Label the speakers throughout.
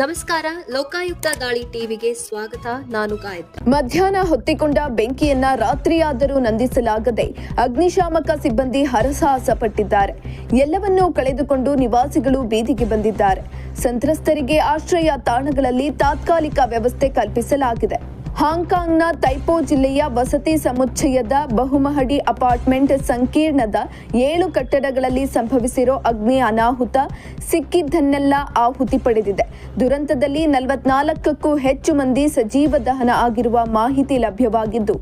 Speaker 1: ನಮಸ್ಕಾರ, ಲೋಕಾಯುಕ್ತ ದಾಳಿ ಟಿವಿಗೆ ಸ್ವಾಗತ. ನಾನು ಗಾಯತ್ರಿ.
Speaker 2: ಮಧ್ಯಾಹ್ನ ಹೊತ್ತಿಕೊಂಡ ಬೆಂಕಿಯನ್ನ ರಾತ್ರಿಯಾದರೂ ನಂದಿಸಲಾಗದೆ ಅಗ್ನಿಶಾಮಕ ಸಿಬ್ಬಂದಿ ಹರಸಾಹಸ ಪಟ್ಟಿದ್ದಾರೆ ಎಲ್ಲವನ್ನೂ ಕಳೆದುಕೊಂಡು ನಿವಾಸಿಗಳು ಬೀದಿಗೆ ಬಂದಿದ್ದಾರೆ. ಸಂತ್ರಸ್ತರಿಗೆ ಆಶ್ರಯ ತಾಣಗಳಲ್ಲಿ ತಾತ್ಕಾಲಿಕ ವ್ಯವಸ್ಥೆ ಕಲ್ಪಿಸಲಾಗಿದೆ. ಹಾಂಗ್ಕಾಂಗ್ನ ತೈಪೋ ಜಿಲ್ಲೆಯ ವಸತಿ ಸಮುಚ್ಚಯದ ಬಹುಮಹಡಿ ಅಪಾರ್ಟ್ಮೆಂಟ್ ಸಂಕೀರ್ಣದ ಏಳು ಕಟ್ಟಡಗಳಲ್ಲಿ ಸಂಭವಿಸಿರೋ ಅಗ್ನಿ ಅನಾಹುತ ಸಿಕ್ಕಿದ್ದನ್ನೆಲ್ಲ ಆಹುತಿ ಪಡೆದಿದೆ. ದುರಂತದಲ್ಲಿ ನಲವತ್ನಾಲ್ಕಕ್ಕೂ ಹೆಚ್ಚು ಮಂದಿ ಸಜೀವ ದಹನ ಆಗಿರುವ ಮಾಹಿತಿ ಲಭ್ಯವಾಗಿದ್ದು,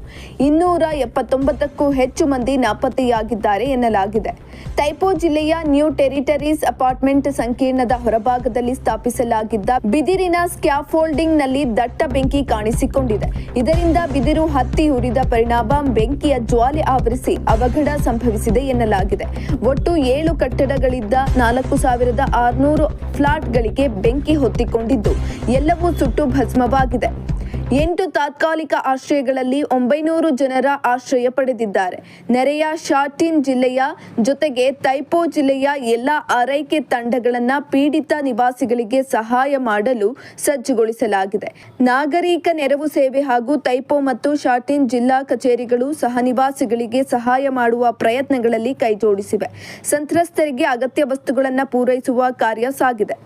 Speaker 2: ಇನ್ನೂರ ಎಪ್ಪತ್ತೊಂಬತ್ತಕ್ಕೂ ಹೆಚ್ಚು ಮಂದಿ ನಾಪತ್ತೆಯಾಗಿದ್ದಾರೆ ಎನ್ನಲಾಗಿದೆ. ತೈಪೋ ಜಿಲ್ಲೆಯ ನ್ಯೂ ಟೆರಿಟರೀಸ್ ಅಪಾರ್ಟ್ಮೆಂಟ್ ಸಂಕೀರ್ಣದ ಹೊರಭಾಗದಲ್ಲಿ ಸ್ಥಾಪಿಸಲಾಗಿದ್ದ ಬಿದಿರಿನ ಸ್ಕ್ಯಾಫೋಲ್ಡಿಂಗ್ನಲ್ಲಿ ದಟ್ಟ ಬೆಂಕಿ ಕಾಣಿಸಿಕೊಂಡಿದೆ. ಇದರಿಂದ ಬಿದಿರು ಹತ್ತಿ ಉರಿದ ಪರಿಣಾಮ ಬೆಂಕಿಯ ಜ್ವಾಲೆ ಆವರಿಸಿ ಅವಘಡ ಸಂಭವಿಸಿದೆ ಎನ್ನಲಾಗಿದೆ. ಒಟ್ಟು ಏಳು ಕಟ್ಟಡಗಳಿದ್ದ ನಾಲ್ಕು ಸಾವಿರದ ಆರುನೂರು ಫ್ಲಾಟ್ಗಳಿಗೆ ಬೆಂಕಿ ಹೊತ್ತಿಕೊಂಡಿದ್ದು. ಎಲ್ಲವೂ ಸುಟ್ಟು ಭಸ್ಮವಾಗಿದೆ. ಎಂಟು ತಾತ್ಕಾಲಿಕ ಆಶ್ರಯಗಳಲ್ಲಿ ಒಂಬೈನೂರು ಜನರ ಆಶ್ರಯ ಪಡೆದಿದ್ದಾರೆ. ನೆರೆಯ ಶಾಟಿನ್ ಜಿಲ್ಲೆಯ ಜೊತೆಗೆ ತೈಪೋ ಜಿಲ್ಲೆಯ ಎಲ್ಲ ಆರೈಕೆ ತಂಡಗಳನ್ನು ಪೀಡಿತ ನಿವಾಸಿಗಳಿಗೆ ಸಹಾಯ ಮಾಡಲು ಸಜ್ಜುಗೊಳಿಸಲಾಗಿದೆ. ನಾಗರಿಕ ನೆರವು ಸೇವೆ ಹಾಗೂ ತೈಪೋ ಮತ್ತು ಶಾಟಿನ್ ಜಿಲ್ಲಾ ಕಚೇರಿಗಳು ಸಹ ನಿವಾಸಿಗಳಿಗೆ ಸಹಾಯ ಮಾಡುವ ಪ್ರಯತ್ನಗಳಲ್ಲಿ ಕೈಜೋಡಿಸಿವೆ. ಸಂತ್ರಸ್ತರಿಗೆ ಅಗತ್ಯ ವಸ್ತುಗಳನ್ನು ಪೂರೈಸುವ ಕಾರ್ಯ ಸಾಗಿದೆ.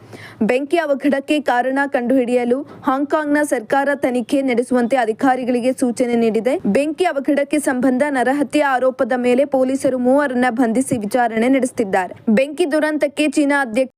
Speaker 2: ಬೆಂಕಿ ಅವಘಡಕ್ಕೆ ಕಾರಣ ಕಂಡುಹಿಡಿಯಲು ಹಾಂಗ್ಕಾಂಗ್ನ ಸರ್ಕಾರ ತನಿಖೆ ನಡೆಸುವಂತೆ ಅಧಿಕಾರಿಗಳಿಗೆ ಸೂಚನೆ ನೀಡಿದೆ. ಬೆಂಕಿ ಅವಘಡಕ್ಕೆ ಸಂಬಂಧ ನರಹತ್ಯೆ ಆರೋಪದ ಮೇಲೆ ಪೊಲೀಸರು ಮೂವರನ್ನ ಬಂಧಿಸಿ ವಿಚಾರಣೆ ನಡೆಸುತ್ತಿದ್ದಾರೆ. ಬೆಂಕಿ ದುರಂತಕ್ಕೆ ಚೀನಾ ಅಧ್ಯಕ್ಷ